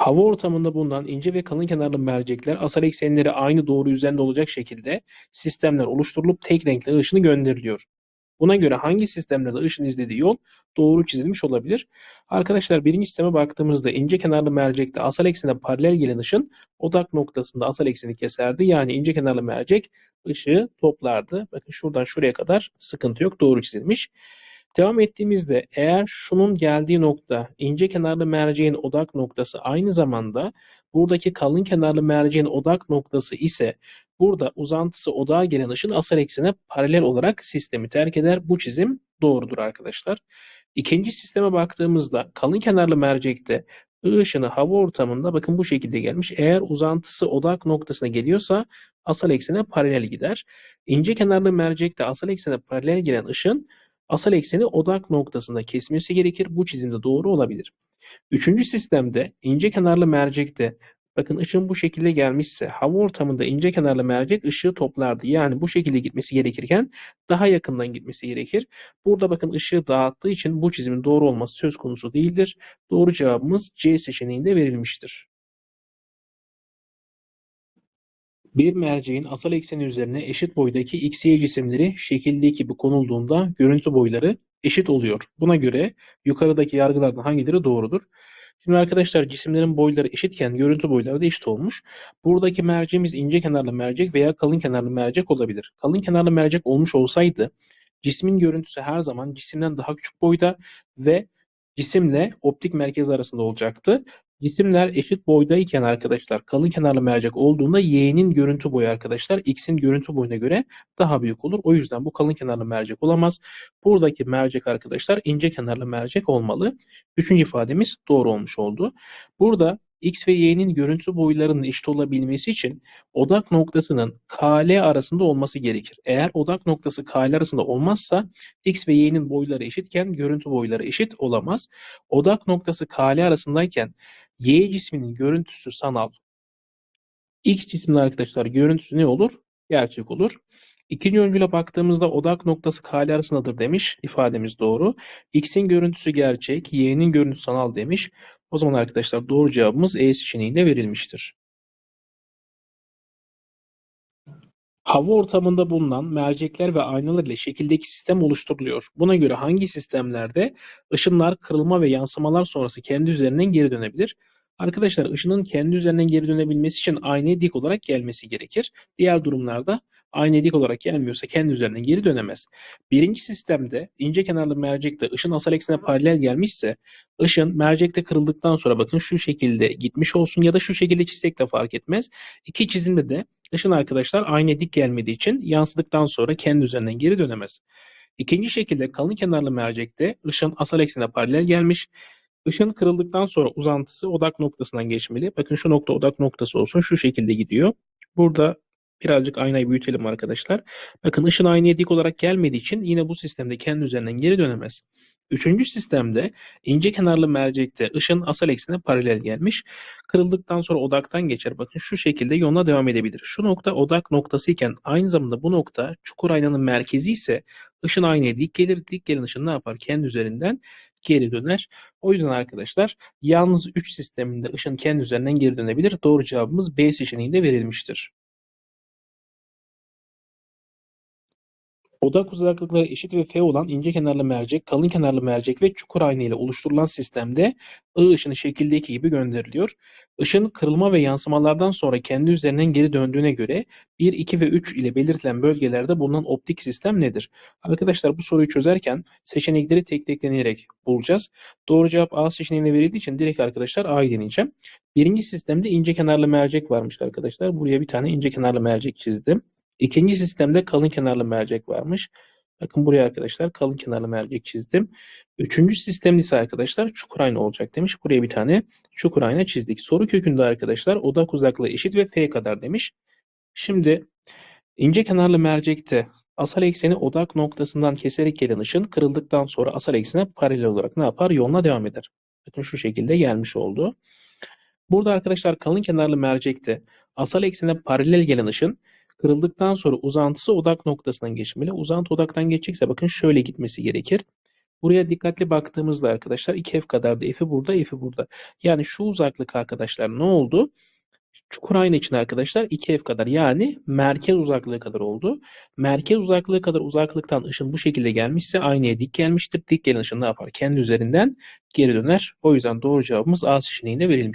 Hava ortamında bulunan ince ve kalın kenarlı mercekler asal eksenleri aynı doğru üzerinde olacak şekilde sistemler oluşturulup tek renkli ışını gönderiliyor. Buna göre hangi sistemlerde ışın izlediği yol doğru çizilmiş olabilir? Arkadaşlar birinci sisteme baktığımızda ince kenarlı mercekte asal eksene paralel gelen ışın odak noktasında asal ekseni keserdi. Yani ince kenarlı mercek ışığı toplardı. Bakın şuradan şuraya kadar sıkıntı yok. Doğru çizilmiş. Devam ettiğimizde eğer şunun geldiği nokta ince kenarlı merceğin odak noktası aynı zamanda buradaki kalın kenarlı merceğin odak noktası ise burada uzantısı odağa gelen ışın asal eksene paralel olarak sistemi terk eder. Bu çizim doğrudur arkadaşlar. İkinci sisteme baktığımızda kalın kenarlı mercekte ışını hava ortamında bakın bu şekilde gelmiş. Eğer uzantısı odak noktasına geliyorsa asal eksene paralel gider. İnce kenarlı mercekte asal eksene paralel gelen ışın asal ekseni odak noktasında kesmesi gerekir. Bu çizimde doğru olabilir. Üçüncü sistemde ince kenarlı mercekte bakın ışın bu şekilde gelmişse hava ortamında ince kenarlı mercek ışığı toplardı. Yani bu şekilde gitmesi gerekirken daha yakından gitmesi gerekir. Burada bakın ışığı dağıttığı için bu çizimin doğru olması söz konusu değildir. Doğru cevabımız C seçeneğinde verilmiştir. Bir merceğin asal ekseni üzerine eşit boydaki x, y cisimleri şekildeki gibi konulduğunda görüntü boyları eşit oluyor. Buna göre yukarıdaki yargılardan hangileri doğrudur? Şimdi arkadaşlar cisimlerin boyları eşitken görüntü boyları da eşit olmuş. Buradaki merceğimiz ince kenarlı mercek veya kalın kenarlı mercek olabilir. Kalın kenarlı mercek olmuş olsaydı cismin görüntüsü her zaman cisimden daha küçük boyda ve cisimle optik merkez arasında olacaktı. Cisimler eşit boydayken arkadaşlar kalın kenarlı mercek olduğunda y'nin görüntü boyu arkadaşlar x'in görüntü boyuna göre daha büyük olur. O yüzden bu kalın kenarlı mercek olamaz. Buradaki mercek arkadaşlar ince kenarlı mercek olmalı. Üçüncü ifademiz doğru olmuş oldu. Burada x ve y'nin görüntü boylarının eşit olabilmesi için odak noktasının KL arasında olması gerekir. Eğer odak noktası KL arasında olmazsa x ve y'nin boyları eşitken görüntü boyları eşit olamaz. Odak noktası KL arasındayken y cisminin görüntüsü sanal, x cisminin arkadaşlar görüntüsü ne olur? Gerçek olur. İkinci öncüle baktığımızda odak noktası KL arasındadır demiş. İfademiz doğru. X'in görüntüsü gerçek, Y'nin görüntüsü sanal demiş. O zaman arkadaşlar doğru cevabımız E seçeneğinde verilmiştir. Hava ortamında bulunan mercekler ve aynalar ile şekildeki sistem oluşturuluyor. Buna göre hangi sistemlerde ışınlar kırılma ve yansımalar sonrası kendi üzerinden geri dönebilir? Arkadaşlar ışının kendi üzerinden geri dönebilmesi için aynaya dik olarak gelmesi gerekir. Diğer durumlarda aynaya dik olarak gelmiyorsa kendi üzerinden geri dönemez. Birinci sistemde ince kenarlı mercekte ışın asal eksene paralel gelmişse ışın mercekte kırıldıktan sonra bakın şu şekilde gitmiş olsun ya da şu şekilde çizsek de fark etmez. İki çizimde de ışın arkadaşlar aynaya dik gelmediği için yansıdıktan sonra kendi üzerinden geri dönemez. İkinci şekilde kalın kenarlı mercekte ışın asal eksene paralel gelmiş. Işın kırıldıktan sonra uzantısı odak noktasından geçmeli. Bakın şu nokta odak noktası olsun. Şu şekilde gidiyor. Burada birazcık aynayı büyütelim arkadaşlar. Bakın ışın aynaya dik olarak gelmediği için yine bu sistemde kendi üzerinden geri dönemez. Üçüncü sistemde ince kenarlı mercekte ışın asal eksene paralel gelmiş. Kırıldıktan sonra odaktan geçer. Bakın şu şekilde yoluna devam edebilir. Şu nokta odak noktası iken aynı zamanda bu nokta çukur aynanın merkezi ise ışın aynaya dik gelir. Dik gelen ışın ne yapar? Kendi üzerinden geri döner. O yüzden arkadaşlar yalnız 3 sisteminde ışın kendi üzerinden geri dönebilir. Doğru cevabımız B seçeneğinde verilmiştir. Odak uzaklıkları eşit ve F olan ince kenarlı mercek, kalın kenarlı mercek ve çukur ayna ile oluşturulan sistemde I ışını şekildeki gibi gönderiliyor. Işın kırılma ve yansımalardan sonra kendi üzerinden geri döndüğüne göre 1, 2 ve 3 ile belirtilen bölgelerde bulunan optik sistem nedir? Arkadaşlar bu soruyu çözerken seçenekleri tek tek deneyerek bulacağız. Doğru cevap A seçeneğine verildiği için direkt arkadaşlar A'yı deneyeceğim. Birinci sistemde ince kenarlı mercek varmış arkadaşlar. Buraya bir tane ince kenarlı mercek çizdim. İkinci sistemde kalın kenarlı mercek varmış. Bakın buraya arkadaşlar kalın kenarlı mercek çizdim. Üçüncü sistemde ise arkadaşlar çukur ayna olacak demiş. Buraya bir tane çukur ayna çizdik. Soru kökünde arkadaşlar odak uzaklığı eşit ve f kadar demiş. Şimdi ince kenarlı mercekte asal ekseni odak noktasından keserek gelen ışın kırıldıktan sonra asal eksene paralel olarak ne yapar? Yoluna devam eder. Bakın şu şekilde gelmiş oldu. Burada arkadaşlar kalın kenarlı mercekte asal eksene paralel gelen ışın kırıldıktan sonra uzantısı odak noktasından geçmeli. Uzantı odaktan geçecekse bakın şöyle gitmesi gerekir. Buraya dikkatli baktığımızda arkadaşlar 2F kadardı. F'i burada, F'i burada. Yani şu uzaklık arkadaşlar ne oldu? Çukur aynı için arkadaşlar 2F kadar yani merkez uzaklığı kadar oldu. Merkez uzaklığı kadar uzaklıktan ışın bu şekilde gelmişse aynaya dik gelmiştir. Dik gelen ışın ne yapar? Kendi üzerinden geri döner. O yüzden doğru cevabımız A seçeneğinde verilmiş.